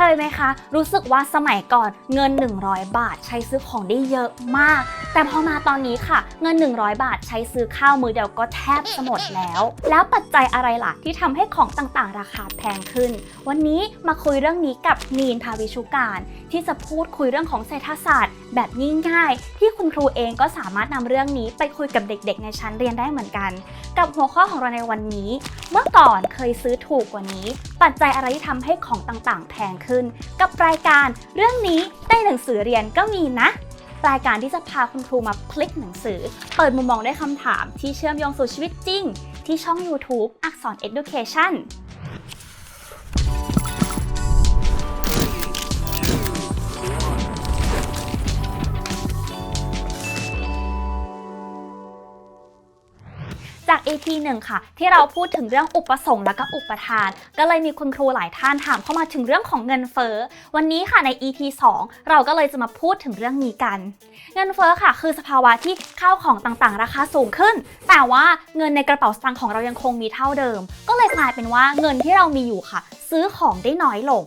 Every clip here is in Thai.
เคยไหมคะ รู้สึกว่าสมัยก่อนเงิน 100 บาทใช้ซื้อของได้เยอะมาก แต่พอมาตอนนี้ค่ะ เงิน 100 บาทใช้ซื้อข้าวมือเดียวก็แทบจะหมดแล้ว แล้วปัจจัยอะไรล่ะที่ทำให้ของต่างๆ ราคาแพงขึ้น วันนี้มาคุยเรื่องนี้กับนีนทาวิชุการ ที่จะพูดคุยเรื่องของเศรษฐศาสตร์ แบบง่ายๆ ที่คุณครูเองก็สามารถนำเรื่องนี้ไปคุยกับเด็ก ๆ ในชั้นเรียนได้เหมือนกัน กับหัวข้อของเราในวันนี้ เมื่อก่อนเคยซื้อถูกกว่านี้ ปัจจัยอะไรที่ทำให้ของต่างๆแพงขึ้น กับรายการเรื่องนี้ได้หนังสือเรียนก็มีนะรายการที่จะพาคุณครูมาพลิกหนังสือ เปิดมุมมองด้วยคำถามที่เชื่อมโยงสู่ชีวิตจริง ที่ช่อง YouTube อักษร Education EP 1 ค่ะ ที่เราพูดถึงเรื่องอุปสงค์และก็อุปทาน ก็เลยมีคุณครูหลายท่านถามเข้ามาถึงเรื่องของเงินเฟ้อวันนี้ค่ะใน EP 2 เราก็เลยจะมาพูดถึงเรื่องนี้กัน เงินเฟ้อค่ะ คือสภาวะที่ข้าวของต่างๆ ราคาสูงขึ้น แต่ว่าเงินในกระเป๋าสตางค์ของเรายังคงมีเท่าเดิม ก็เลยกลายเป็นว่าเงินที่เรามีอยู่ค่ะ ซื้อของได้น้อยลง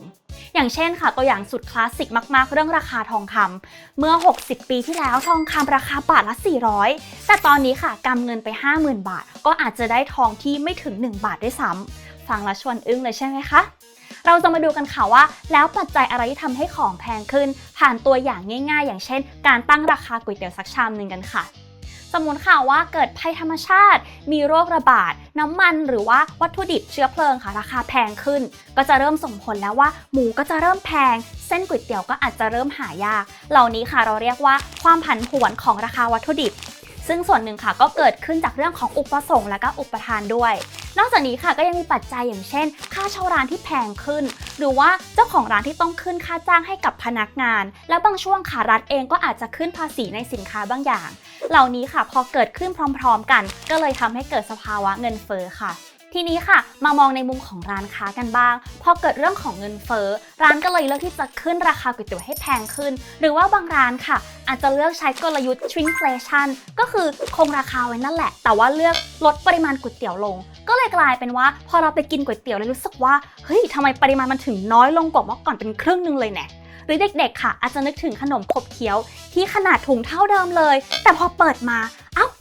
อย่างเช่นค่ะ ตัวอย่างสุดคลาสสิกมาก ๆ เรื่องราคาทองคำเมื่อ 60 ปีที่แล้วทองคำราคาบาทละ 400 แต่ตอนนี้ค่ะกำเงินไป 50,000 บาท ก็อาจจะได้ทองที่ไม่ถึง 1 บาทด้วยซ้ำฟังแล้วชวนอึ้งเลยใช่ไหมคะเราจะมาดูกันค่ะว่า แล้วปัจจัยอะไรที่ทำให้ของแพงขึ้น ผ่านตัวอย่างง่าย ๆ อย่างเช่น การตั้งราคาก๋วยเตี๋ยวสักชามหนึ่งกันค่ะ สมมติค่ะว่าเกิดภัยธรรมชาติ มีโรคระบาด น้ำมันหรือว่าวัตถุดิบเชื้อเพลิงค่ะราคาแพงขึ้น ก็จะเริ่มส่งผลแล้วว่า หมูก็จะเริ่มแพง เส้นก๋วยเตี๋ยวก็อาจจะเริ่มหายาก เหล่านี้ค่ะเราเรียกว่าความผันผวนของราคาวัตถุดิบ ซึ่งส่วนหนึ่งค่ะก็เกิดขึ้นจากเรื่องของอุปสงค์และก็อุปทานด้วย นอกจากนี้ค่ะก็ยังมีปัจจัยอย่างเช่น ค่าเช่าร้านที่แพงขึ้น หรือว่าเจ้าของร้านที่ต้องขึ้นค่าจ้างให้กับพนักงาน และบางช่วงค่ะรัฐเองก็อาจจะขึ้นภาษีในสินค้าบางอย่าง เหล่านี้ค่ะพอเกิดขึ้นพร้อม ๆ กัน ก็เลยทำให้เกิดสภาวะเงินเฟ้อค่ะ ทีนี้ค่ะ มามองในมุมของร้านค้ากันบ้าง พอเกิดเรื่องของเงินเฟ้อร้านก็เลยเลือกที่จะขึ้นราคาก๋วยเตี๋ยวให้แพงขึ้น หรือว่าบางร้านค่ะ อาจจะเลือกใช้กลยุทธ์ shrinkflation ก็คือคงราคาไว้นั่นแหละ แต่ว่าเลือกลดปริมาณก๋วยเตี๋ยวลง ก็เลยกลายเป็นว่า พอเราไปกินก๋วยเตี๋ยวแล้วรู้สึกว่าเฮ้ยทำไมปริมาณมันถึงน้อยลงกว่าเมื่อก่อนเป็นครึ่งหนึงเลยแน่หรือเด็กๆ ค่ะ อาจจะนึกถึงขนมขบเคี้ยวที่ขนาดถุงเท่าเดิมเลย แต่พอเปิดมา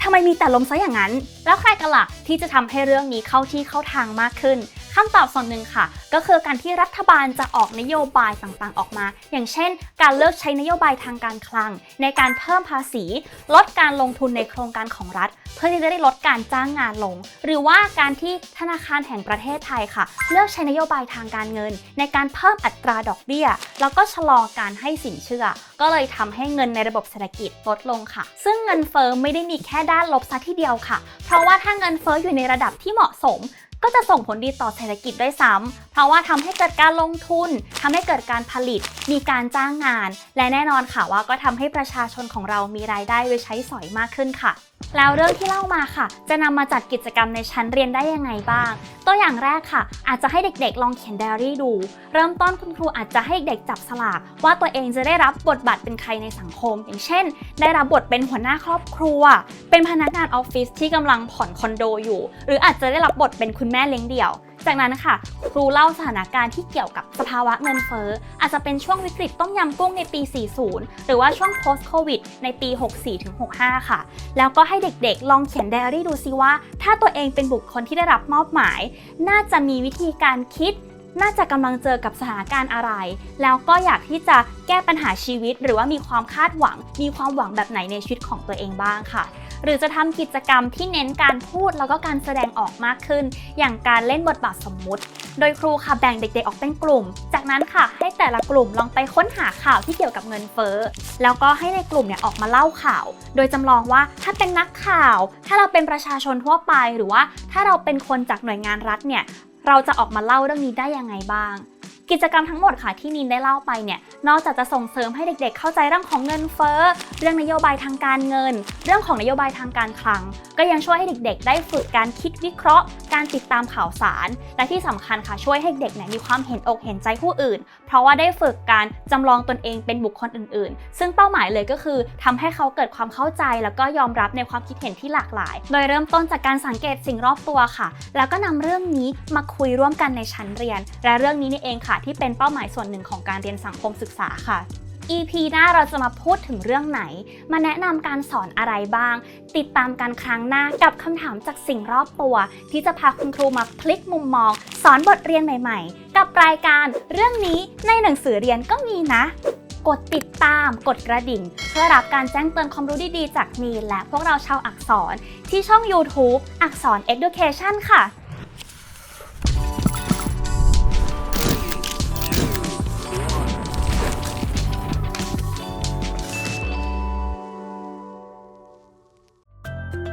ทำไมมีแต่ลมซะอย่างนั้น แล้วใครกันล่ะที่จะทำให้เรื่องนี้เข้าที่เข้าทางมากขึ้น คำตอบส่วนหนึ่งค่ะ ก็คือการที่รัฐบาลจะออกนโยบายต่างๆออกมา อย่างเช่น การเลิกใช้นโยบายทางการคลัง ในการเพิ่มภาษี ลดการลงทุนในโครงการของรัฐ เพื่อที่จะได้ลดการจ้างงานลง หรือว่าการที่ธนาคารแห่งประเทศไทยค่ะ เลือกใช้นโยบายทางการเงิน ในการเพิ่มอัตราดอกเบี้ย แล้วก็ชะลอการให้สินเชื่อ ก็เลยทำให้เงินในระบบเศรษฐกิจลดลงค่ะ ซึ่งเงินเฟ้อไม่ได้มีแค่ด้านลบซะทีเดียวค่ะ เพราะว่าถ้าเงินเฟ้ออยู่ในระดับที่เหมาะสม ก็จะส่งผลดีต่อเศรษฐกิจด้วยซ้ำเพราะว่าทำให้เกิดการลงทุนทำให้เกิดการผลิต มีการจ้างงาน และแน่นอนค่ะว่าก็ทำให้ประชาชนของเรามีรายได้ไว้ใช้สอยมากขึ้นค่ะ แล้วเรื่องที่เล่ามาค่ะ จะนำมาจัดกิจกรรมในชั้นเรียนได้ยังไงบ้าง ตัวอย่างแรกค่ะ อาจจะให้เด็กๆ ลองเขียนไดอารี่ดู เริ่มต้นคุณครูอาจจะให้เด็กจับสลาก ว่าตัวเองจะได้รับบทบาทเป็นใครในสังคม อย่างเช่น ได้รับบทเป็นหัวหน้าครอบครัว เป็นพนักงานออฟฟิศที่กำลังผ่อนคอนโดอยู่ หรืออาจจะได้รับบทเป็นคุณแม่เลี้ยงเดี่ยว จากนั้นค่ะ ครูเล่าสถานการณ์ที่เกี่ยวกับสภาวะเงินเฟ้อ อาจจะเป็นช่วงวิกฤตต้มยำกุ้งในปี 40 หรือว่าช่วง post covid ในปี 64-65 ค่ะ แล้วก็ให้เด็กๆ ลองเขียนไดอารี่ดูซิว่า ถ้าตัวเองเป็นบุคคลที่ได้รับมอบหมาย น่าจะมีวิธีการคิดน่าจะกำลังเจอกับสถานการณ์อะไร แล้วก็อยากที่จะแก้ปัญหาชีวิต หรือว่ามีความคาดหวัง มีความหวังแบบไหนในชีวิตของตัวเองบ้างค่ะ หรือจะทำกิจกรรมที่เน้นการพูดแล้วก็การแสดงออกมากขึ้น อย่างการเล่นบทบาทสมมุติ โดยครูค่ะแบ่งเด็กๆ ออกเป็นกลุ่ม จากนั้นค่ะให้แต่ละกลุ่มลองไปค้นหาข่าวที่เกี่ยวกับเงินเฟ้อแล้วก็ให้ในกลุ่มเนี่ยออกมาเล่าข่าว โดยจำลองว่าถ้าเป็นนักข่าว ถ้าเราเป็นประชาชนทั่วไป หรือว่าถ้าเราเป็นคนจากหน่วยงานรัฐเนี่ยเราจะออกมาเล่าเรื่องนี้ได้ยังไงบ้าง กิจกรรมทั้งหมดค่ะที่นินได้เล่าไปเนี่ยนอกจากจะส่งเสริมให้เด็กๆ เข้าใจเรื่องของเงินเฟ้อ เรื่องนโยบายทางการเงิน เรื่องของนโยบายทางการคลัง ก็ยังช่วยให้เด็กๆ ได้ฝึกการคิดวิเคราะห์ การติดตามข่าวสาร และที่สำคัญค่ะช่วยให้เด็กเนี่ยมีความเห็นอกเห็นใจผู้อื่น เพราะว่าได้ฝึกการจำลองตนเองเป็นบุคคลอื่น ๆ ซึ่งเป้าหมายเลยก็คือทำให้เขาเกิดความเข้าใจแล้วก็ยอมรับในความคิดเห็นที่หลากหลาย โดยเริ่มต้นจากการสังเกตสิ่งรอบตัวค่ะ แล้วก็นำเรื่องนี้มาคุยร่วมกันในชั้นเรียน และเรื่องนี้นี่เองค่ะที่เป็นเป้าหมายส่วนหนึ่งของการเรียนสังคมศึกษาค่ะ EP หน้าเราจะมาพูดถึงเรื่องไหน มาแนะนำการสอนอะไรบ้าง ติดตามกันครั้งหน้ากับคำถามจากสิ่งรอบตัว ที่จะพาคุณครูมาพลิกมุมมอง สอนบทเรียนใหม่ ๆ กับรายการเรื่องนี้ในหนังสือเรียนก็มีนะ กดติดตาม กดกระดิ่ง เพื่อรับการแจ้งเตือนความรู้ดีๆ จากมีและพวกเราชาวอักษรที่ช่อง YouTube อักษร Education ค่ะ